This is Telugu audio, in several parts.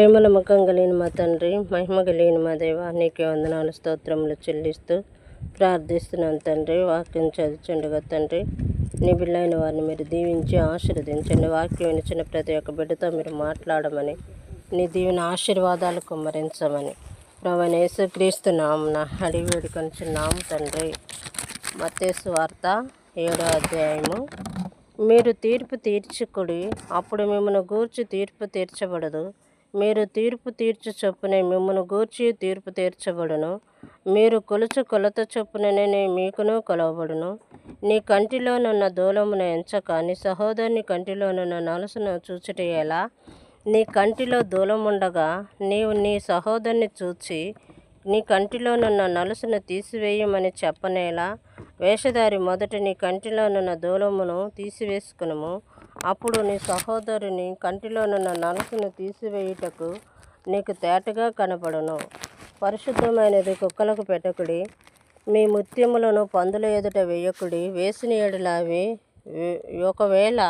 ప్రేమల ముఖం కలిగిన మా తండ్రి మహిమ కలిగిన మా దేవ నీకే వందనాలు స్తోత్రములు చెల్లిస్తూ ప్రార్థిస్తున్నాను తండ్రి. వాక్యం చదువుచుండగా తండ్రి నీ బిళ్ళైన వారిని మీరు దీవించి ఆశీర్వదించండి. వాక్యం వినిచిన ప్రతి ఒక్క బిడ్డతో మీరు మాట్లాడమని నీ దీవెన ఆశీర్వాదాలు కుమ్మరించమని. ప్రవణ క్రీస్తు నామున అడిగి వేడుకొనిచున్నాము తండ్రి. మత్తేసు వార్త ఏడో అధ్యాయము. మీరు తీర్పు తీర్చుకుడి అప్పుడు మిమ్మల్ని గూర్చి తీర్పు తీర్చబడదు. మీరు తీర్పు తీర్చు చొప్పునే మిమ్మల్ని గూర్చి తీర్పు తీర్చబడును. మీరు కొలుచు కొలత చొప్పుననే మీకును కొలవబడును. నీ కంటిలోనున్న దూలమును ఎంచక నీ సహోదరుని కంటిలోనున్న నలుసును చూచుట ఎలా? నీ కంటిలో దూలముండగా నీవు నీ సహోదరుని చూచి నీ కంటిలోనున్న నలుసును తీసివేయమని చెప్పనేలా? వేషధారి మొదట నీ కంటిలోనున్న దూలమును తీసివేసుకునుము. అప్పుడు నీ సహోదరుని కంటిలోనున్న నలుసును తీసివేయుటకు నీకు తేటగా కనపడును పరిశుద్ధమైనది కుక్కలకు పెట్టకుడి. మీ ముత్యములను పందుల ఎదుట వేయకుడి. వేసిన ఎడలావి ఒకవేళ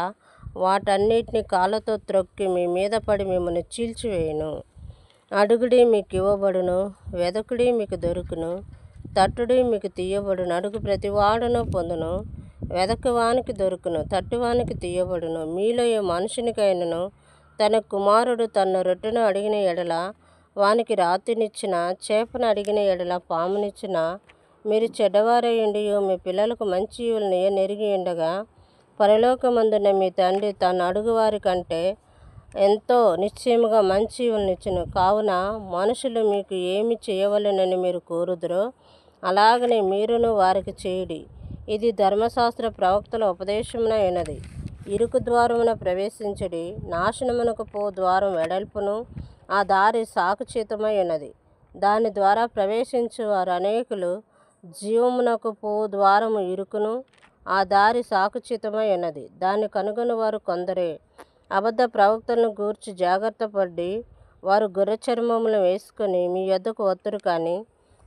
వాటన్నిటిని కాళ్ళతో త్రొక్కి మీ మీద పడి మిమ్మల్ని చీల్చివేయను. అడుగుడి మీకు ఇవ్వబడును. వెదకుడి మీకు దొరుకును. తట్టుడి మీకు తీయబడును. అడుగు ప్రతివాడును పొందును. వెదకువానికి దొరుకును తట్టువానికి తీయబడును. మీలో ఏ మనుషునికైనను తన కుమారుడు తన రొట్టెను అడిగిన ఎడల వానికి రాతినిచ్చిన చేపను అడిగిన ఎడల పామునిచ్చిన మీరు చెడ్డవారయ్యుండి మీ పిల్లలకు మంచి ఈవులను నెరిగి ఉండగా పరలోకమందున మీ తండ్రి తను అడుగువారి కంటే ఎంతో నిశ్చయముగా మంచి ఈవులనిచ్చును కావున మనుషులు మీకు ఏమి చేయవలెనని మీరు కోరుదురో అలాగనే మీరును వారికి చేయుడి. ఇది ధర్మశాస్త్ర ప్రవక్తల ఉపదేశమునైనది. ఇరుకు ద్వారమున ప్రవేశించడి నాశనమునకు పో ద్వారం వెడల్పును ఆ దారి సాకుచితమై ఉన్నది దాని ద్వారా ప్రవేశించు వారు అనేకులు జీవమునకు పో ద్వారము ఇరుకును ఆ దారి సాకుచితమై ఉన్నది దాన్ని కనుగొని వారు కొందరే. అబద్ధ ప్రవక్తలను గూర్చి జాగ్రత్త పడి వారు గుర్ర చర్మములు వేసుకొని మీ యొద్దకు వత్తురు కానీ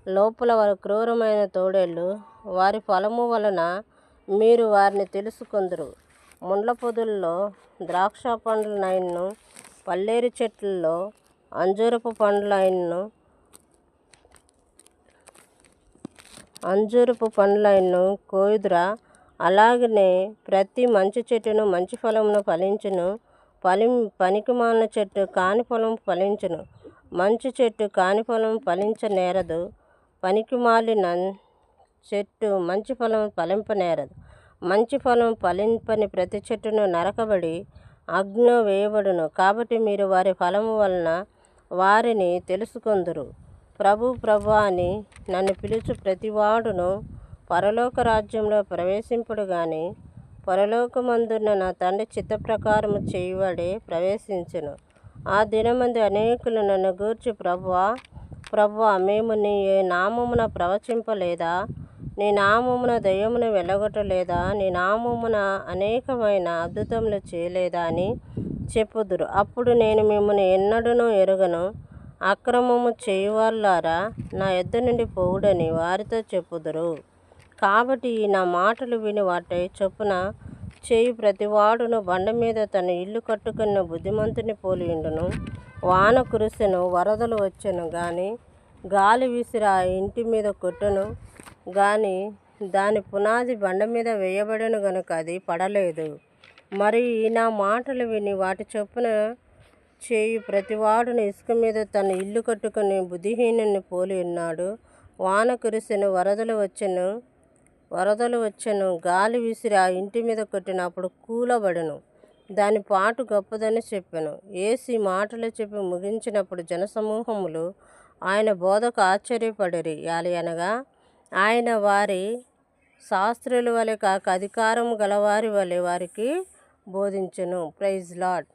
లోపల వారు క్రూరమైన తోడేళ్ళు వారి ఫలము వలన మీరు వారిని తెలుసుకుందరు. ముండ్ల పొదుల్లో ద్రాక్ష పండ్లనైన్ను పల్లేరు చెట్లలో అంజూరపు పండ్లైన్ను అంజూరపు పండ్లైన్ను కోయుదురా. అలాగనే ప్రతి మంచి చెట్టును మంచి ఫలమును ఫలించును. ఫలి పనికిమాలిన చెట్టు కాని ఫలం ఫలించును. మంచి చెట్టు కాని ఫలం ఫలించనేరదు. పనికిమాలిన చెట్టు మంచి ఫలం ఫలింపనేరదు. మంచి ఫలం ఫలింపని ప్రతి చెట్టును నరకబడి అగ్ని వేయబడును. కాబట్టి మీరు వారి ఫలము వలన వారిని తెలుసుకొందురు. ప్రభు ప్రభు అని నన్ను పిలుచు ప్రతివాడును పరలోక రాజ్యంలో ప్రవేశింపుడు గాని పరలోకమందున్న నా తండ్రి చిత్త ప్రకారము చేయబడే ప్రవేశించును. ఆ దినమంది అనేకులు నన్ను గూర్చి ప్రభువా ప్రభువా మేము నీ నామమున ప్రవచింపలేదా? నీ నామమున దయ్యమును వెళ్ళగొట్టలేదా నీ నామమున అనేకమైన అద్భుతములు చేయలేదా అని చెప్పుదురు. అప్పుడు నేను మిమ్మల్ని ఎన్నడూనూ ఎరుగను. అక్రమము చేయువాళ్ళారా నా ఎద్దు నుండి పోవుడని వారితో చెప్పుదురు. కాబట్టి నా మాటలు విని వాటి చొప్పున చేయి ప్రతివాడును బండ మీద తన ఇల్లు కట్టుకున్న బుద్ధిమంతుని పోలియుండును వాన కురిసెను వరదలు వచ్చెను కానీ గాలి విసిరి ఆ ఇంటి మీద కొట్టును. గాని దాని పునాది బండ మీద వేయబడను గనుక అది పడలేదు. మరి నా మాటలు విని వాటి చొప్పున చేయి ప్రతివాడును ఇసుక మీద తన ఇల్లు కట్టుకుని బుద్ధిహీనుని పోలి ఉన్నాడు. వాన కురిసిన వరదలు వచ్చెను వరదలు వచ్చెను గాలి విసిరి ఆ ఇంటి మీద కొట్టినప్పుడు కూలబడను. దాని పాటు గొప్పదని చెప్పాను. ఏసి మాటలు చెప్పి ముగించినప్పుడు జనసమూహములు ఆయన బోధకు ఆశ్చర్యపడిరి. అనగా ఆయన వారి శాస్త్రుల వలె కాక అధికారం గలవారి వలె వారికి బోధించెను. Praise lord